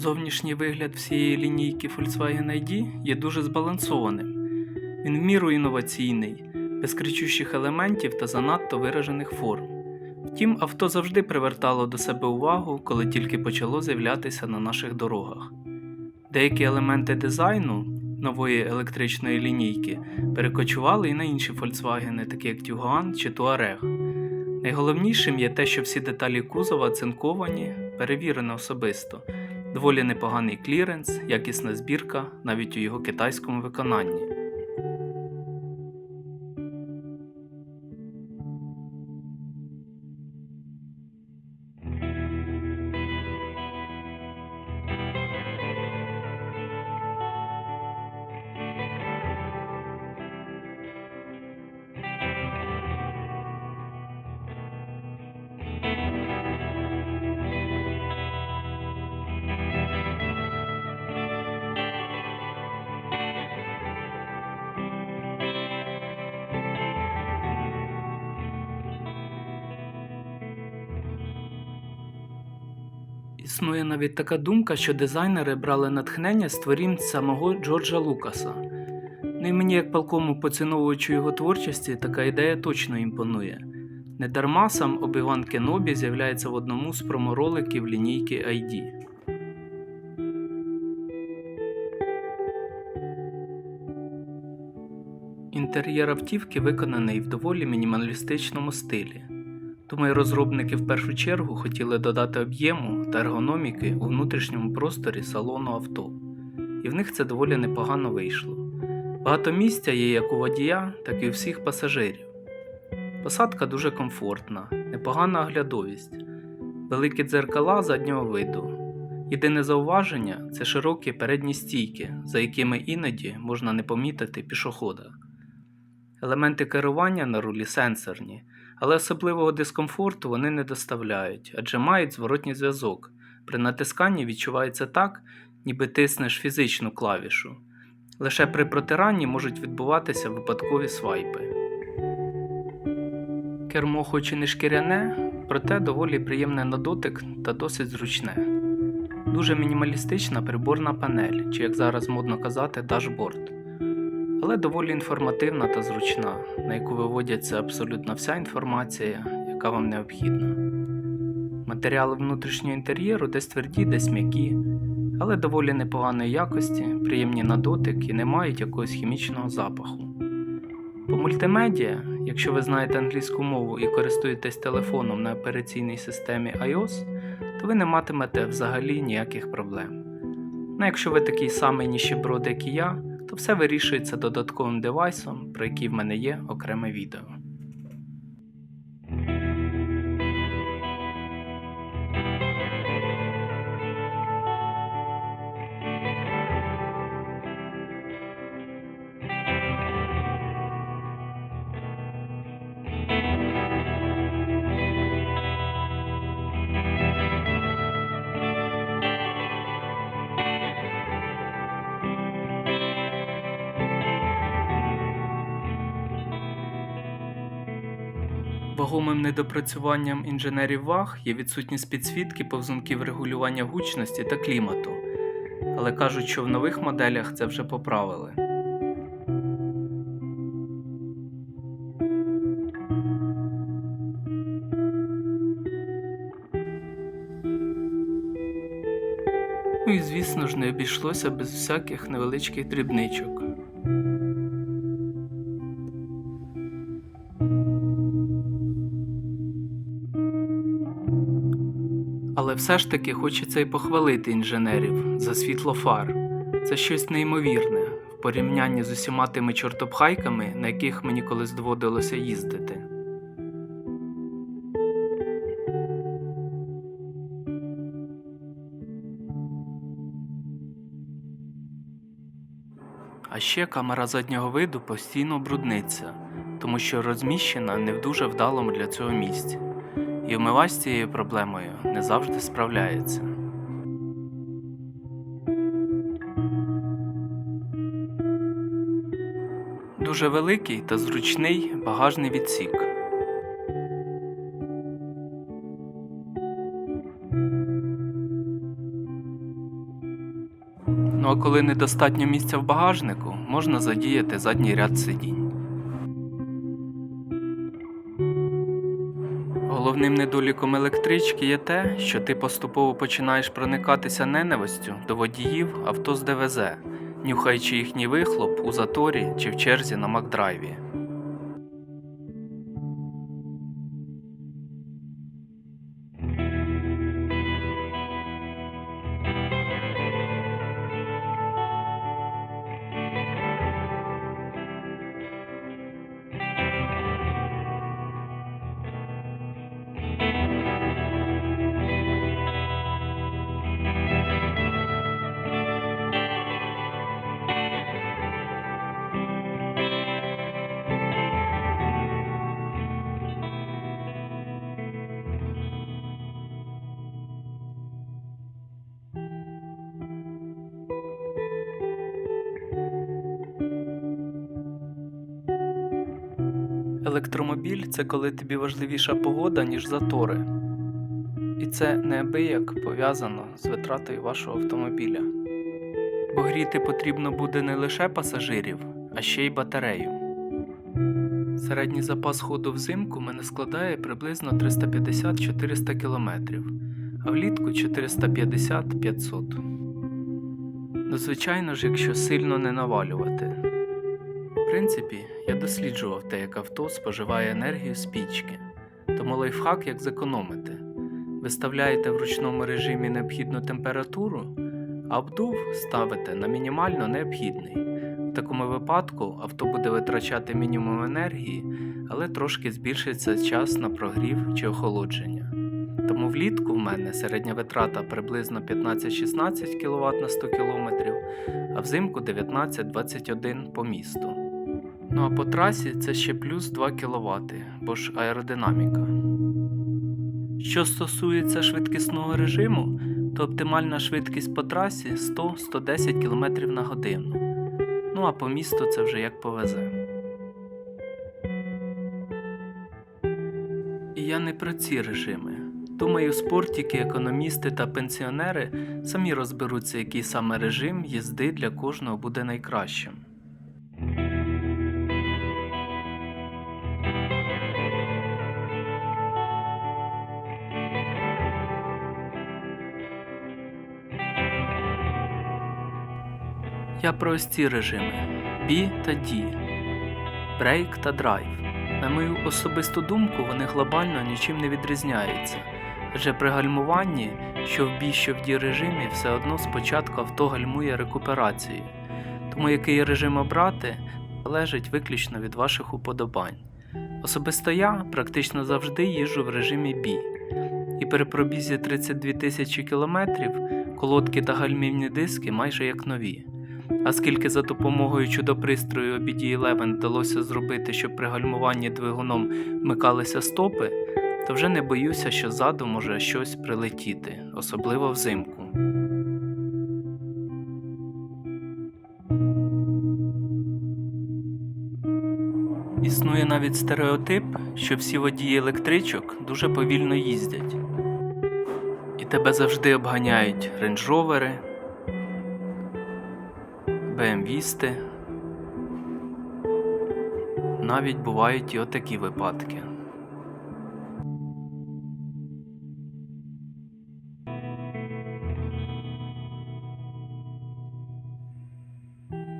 Зовнішній вигляд всієї лінійки Volkswagen ID є дуже збалансованим. Він в міру інноваційний, без кричущих елементів та занадто виражених форм. Втім, авто завжди привертало до себе увагу, коли тільки почало з'являтися на наших дорогах. Деякі елементи дизайну нової електричної лінійки перекочували і на інші Volkswagen, такі як Tiguan чи Touareg. Найголовнішим є те, що всі деталі кузова цинковані, перевірено особисто. Доволі непоганий кліренс, якісна збірка навіть у його китайському виконанні. Існує навіть така думка, що дизайнери брали натхнення з творінь самого Джорджа Лукаса. Ну і мені, як палкому поціновувачу його творчості, така ідея точно імпонує. Недарма сам Обіван Кенобі з'являється в одному з промороликів лінійки ID. Інтер'єр автівки виконаний в доволі мінімалістичному стилі. Думаю, розробники в першу чергу хотіли додати об'єму та ергономіки у внутрішньому просторі салону авто, і в них це доволі непогано вийшло. Багато місця є як у водія, так і у всіх пасажирів. Посадка дуже комфортна, непогана оглядовість, великі дзеркала заднього виду. Єдине зауваження це широкі передні стійки, за якими іноді можна не помітити пішохода. Елементи керування на рулі сенсорні, але особливого дискомфорту вони не доставляють, адже мають зворотній зв'язок. При натисканні відчувається так, ніби тиснеш фізичну клавішу. Лише при протиранні можуть відбуватися випадкові свайпи. Кермо хоч і не шкіряне, проте доволі приємне на дотик та досить зручне. Дуже мінімалістична приборна панель, чи як зараз модно казати, дашборд але доволі інформативна та зручна, на яку виводяться абсолютно вся інформація, яка вам необхідна. Матеріали внутрішнього інтер'єру десь тверді, десь м'які, але доволі непоганої якості, приємні на дотик і не мають якогось хімічного запаху. По мультимедіа, якщо ви знаєте англійську мову і користуєтесь телефоном на операційній системі iOS, то ви не матимете взагалі ніяких проблем. Ну якщо ви такий самий ніщеброд, як і я, то все вирішується додатковим девайсом, про який в мене є окреме відео. Вагомим недопрацюванням інженерів ВАГ є відсутність підсвітки повзунків регулювання гучності та клімату, але кажуть, що в нових моделях це вже поправили. Ну і звісно ж не обійшлося без всяких невеличких дрібничок. Але все ж таки хочеться і похвалити інженерів за світло фар. Це щось неймовірне в порівнянні з усіма тими чортопхайками, на яких мені колись доводилося їздити. А ще камера заднього виду постійно брудниться, тому що розміщена не в дуже вдалому для цього місці і вмивач з цією проблемою не завжди справляється. Дуже великий та зручний багажний відсік. Ну а коли недостатньо місця в багажнику, можна задіяти задній ряд сидінь. Головним недоліком електрички є те, що ти поступово починаєш проникатися ненавистю до водіїв авто з ДВЗ, нюхаючи їхній вихлоп у заторі чи в черзі на Макдрайві. Електромобіль це коли тобі важливіша погода, ніж затори. І це неабияк пов'язано з витратою вашого автомобіля. Бо гріти потрібно буде не лише пасажирів, а ще й батарею. Середній запас ходу взимку мене складає приблизно 350-400 км, а влітку 450-500. Ну, звичайно ж, якщо сильно не навалювати. Принципі, я досліджував те, як авто споживає енергію з пічки, тому лайфхак як зекономити. Виставляєте в ручному режимі необхідну температуру, а обдув ставите на мінімально необхідний. В такому випадку авто буде витрачати мінімум енергії, але трошки збільшиться час на прогрів чи охолодження. Тому влітку в мене середня витрата приблизно 15-16 кВт на 100 км, а взимку 19-21 по місту. Ну а по трасі це ще плюс 2 кВт, бо ж аеродинаміка. Що стосується швидкісного режиму, то оптимальна швидкість по трасі 100-110 км на годину. Ну а по місту це вже як повезе. І я не про ці режими. Думаю, спортіки, економісти та пенсіонери самі розберуться, який саме режим їзди для кожного буде найкращим. Я про ось ці режими B та D, Break та Drive. На мою особисту думку, вони глобально нічим не відрізняються, адже при гальмуванні, що в B, що в D режимі, все одно спочатку авто гальмує рекуперацію. Тому який режим обрати, залежить виключно від ваших уподобань. Особисто я практично завжди їжджу в режимі B, і при пробізі 32 тисячі кілометрів колодки та гальмівні диски майже як нові. А скільки за допомогою чудопристрою BD11 вдалося зробити, щоб при гальмуванні двигуном вмикалися стопи, то вже не боюся, що ззаду може щось прилетіти, особливо взимку. Існує навіть стереотип, що всі водії електричок дуже повільно їздять. І тебе завжди обганяють рейндж-ровери, БМВісти. Навіть бувають і отакі випадки.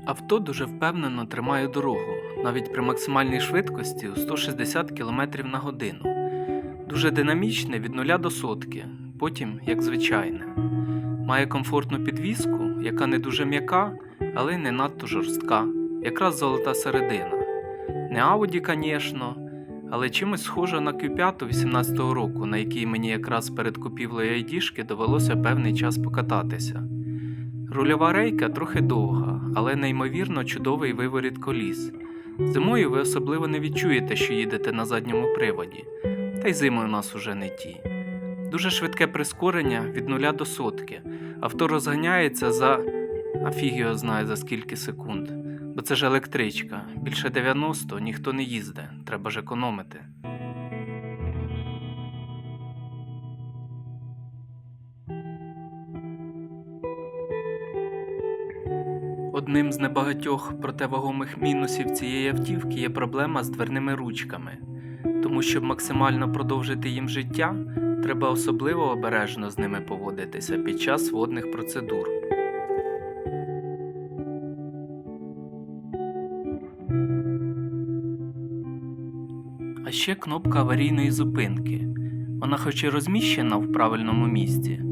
Авто дуже впевнено тримає дорогу, навіть при максимальній швидкості у 160 км на годину. Дуже динамічне від 0 до сотки, потім як звичайне. Має комфортну підвіску, яка не дуже м'яка, але й не надто жорстка, якраз золота середина. Не Audi, звісно, але чимось схожа на Q5 18-го року, на якій мені якраз перед купівлею айдішки довелося певний час покататися. Рульова рейка трохи довга, але неймовірно чудовий виворіт коліс. Зимою ви особливо не відчуєте, що їдете на задньому приводі, та й зими у нас уже не ті. Дуже швидке прискорення від нуля до сотки. Авто розганяється за а фіг його знає за скільки секунд. Бо це ж електричка. Більше 90 ніхто не їздить, треба ж економити. Одним з небагатьох проте вагомих мінусів цієї автівки є проблема з дверними ручками, тому щоб максимально продовжити їм життя, треба особливо обережно з ними поводитися під час водних процедур. А ще кнопка аварійної зупинки. Вона хоч і розміщена в правильному місці,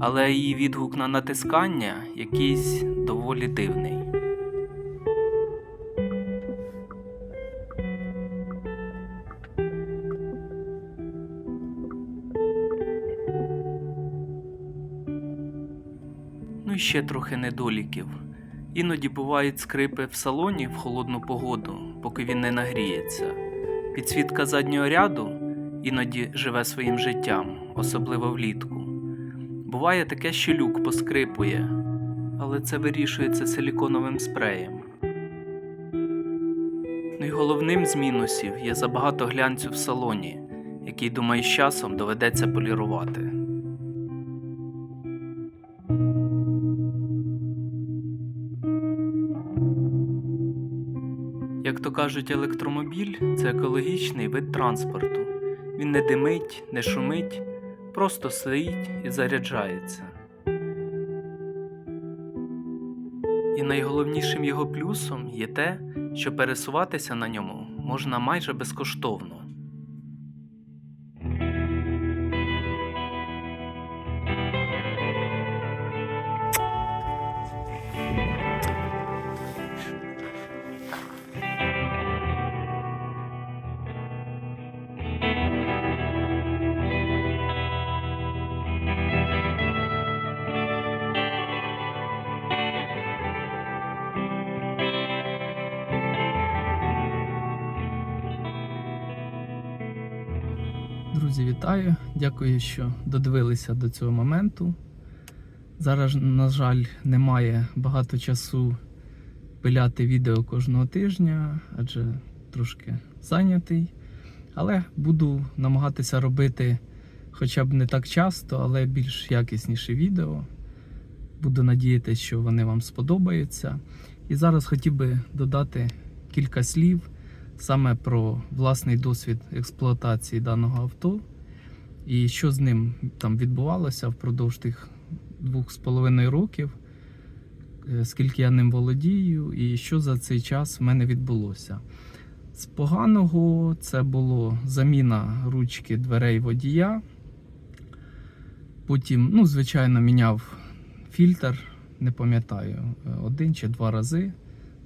але її відгук на натискання якийсь доволі дивний. Ну і ще трохи недоліків. Іноді бувають скрипи в салоні в холодну погоду, поки він не нагріється. Підсвітка заднього ряду іноді живе своїм життям, особливо влітку. Буває таке, що люк поскрипує, але це вирішується силіконовим спреєм. Ну і головним з мінусів є забагато глянцю в салоні, який, думаю, з часом доведеться полірувати. Як то кажуть, електромобіль це екологічний вид транспорту. Він не димить, не шумить, просто стоїть і заряджається. І найголовнішим його плюсом є те, що пересуватися на ньому можна майже безкоштовно. Друзі, вітаю! Дякую, що додивилися до цього моменту. Зараз, на жаль, немає багато часу пиляти відео кожного тижня, адже трошки зайнятий. Але буду намагатися робити хоча б не так часто, але більш якісніші відео. Буду надіятися, що вони вам сподобаються. І зараз хотів би додати кілька слів саме про власний досвід експлуатації даного авто і що з ним там відбувалося впродовж тих двох з половиною років, е, скільки я ним володію, і що за цей час в мене відбулося. З поганого це було заміна ручки дверей водія. Потім, ну, звичайно, міняв фільтр, не пам'ятаю, е, один чи два рази.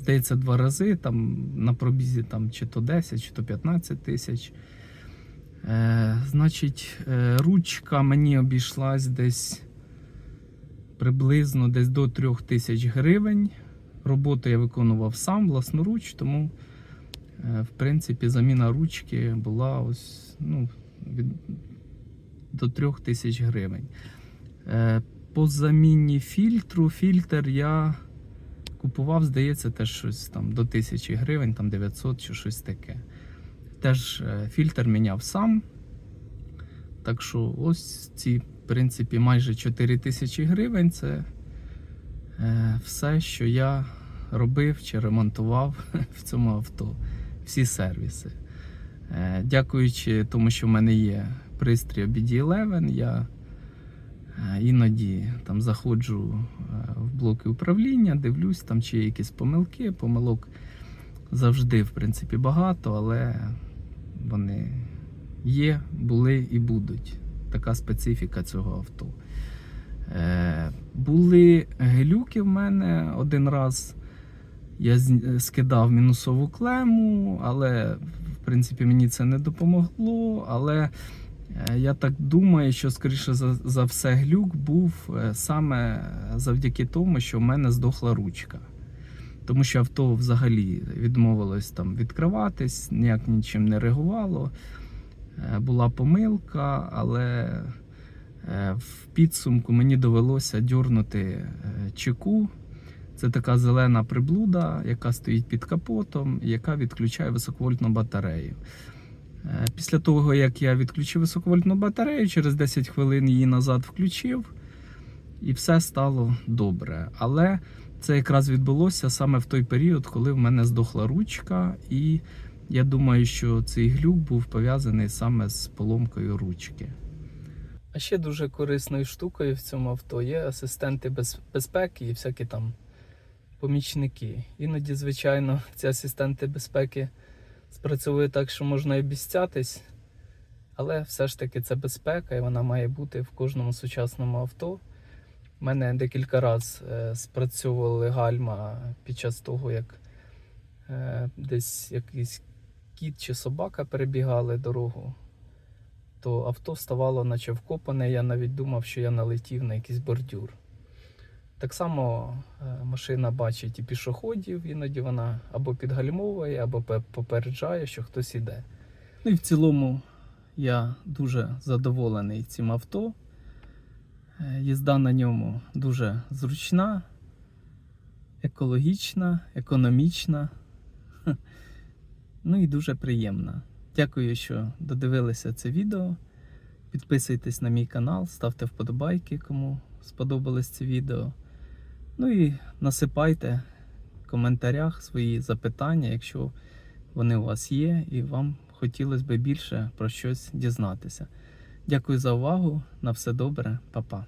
Здається, два рази там на пробізі там, чи то 10, чи то 15 тисяч. Е, Значить, е, ручка мені обійшлась десь приблизно десь до 3 тисяч гривень. Роботу я виконував сам власноруч, тому, е, в принципі, заміна ручки була ось ну, від, до 3 тисяч гривень. Е, По заміні фільтру, фільтр я купував, здається, теж щось там до 1000 гривень, там 900 чи щось таке. Теж е, фільтр міняв сам. Так що ось ці, в принципі, майже 4 тисячі гривень це е, все, що я робив чи ремонтував в цьому авто. Всі сервіси. Е, Дякуючи тому, що в мене є пристрій BD11, я іноді там заходжу е, в блоки управління, дивлюсь, там чи є якісь помилки. Помилок завжди, в принципі, багато, але вони є, були і будуть. Така специфіка цього авто. Е, були глюки в мене один раз. Я скидав мінусову клему, але в принципі мені це не допомогло. Але е, я так думаю, що скоріше за, за все глюк був е, саме завдяки тому, що в мене здохла ручка. Тому що авто взагалі відмовилось там відкриватись, ніяк нічим не реагувало. Е, Була помилка, але е, в підсумку мені довелося дьорнути е, чеку. Це така зелена приблуда, яка стоїть під капотом, яка відключає високовольтну батарею. Е, Після того, як я відключив високовольтну батарею, через 10 хвилин її назад включив, і все стало добре. Але Це якраз відбулося саме в той період, коли в мене здохла ручка, і я думаю, що цей глюк був пов'язаний саме з поломкою ручки. А ще дуже корисною штукою в цьому авто є асистенти без- безпеки і всякі там помічники. Іноді, звичайно, ці асистенти безпеки спрацьовують так, що можна і обіцятись, але все ж таки це безпека, і вона має бути в кожному сучасному авто. У мене декілька разів е, спрацьовували гальма під час того, як е, десь якийсь кіт чи собака перебігали дорогу, то авто ставало наче вкопане. Я навіть думав, що я налетів на якийсь бордюр. Так само е, машина бачить і пішоходів, іноді вона або підгальмовує, або попереджає, що хтось іде. Ну і в цілому я дуже задоволений цим авто. Е, Їзда на ньому дуже зручна, екологічна, економічна. Ну і дуже приємна. Дякую, що додивилися це відео. Підписуйтесь на мій канал, ставте вподобайки, кому сподобалось це відео. Ну і насипайте в коментарях свої запитання, якщо вони у вас є, і вам хотілося б більше про щось дізнатися. Дякую за увагу. На все добре, Па-па.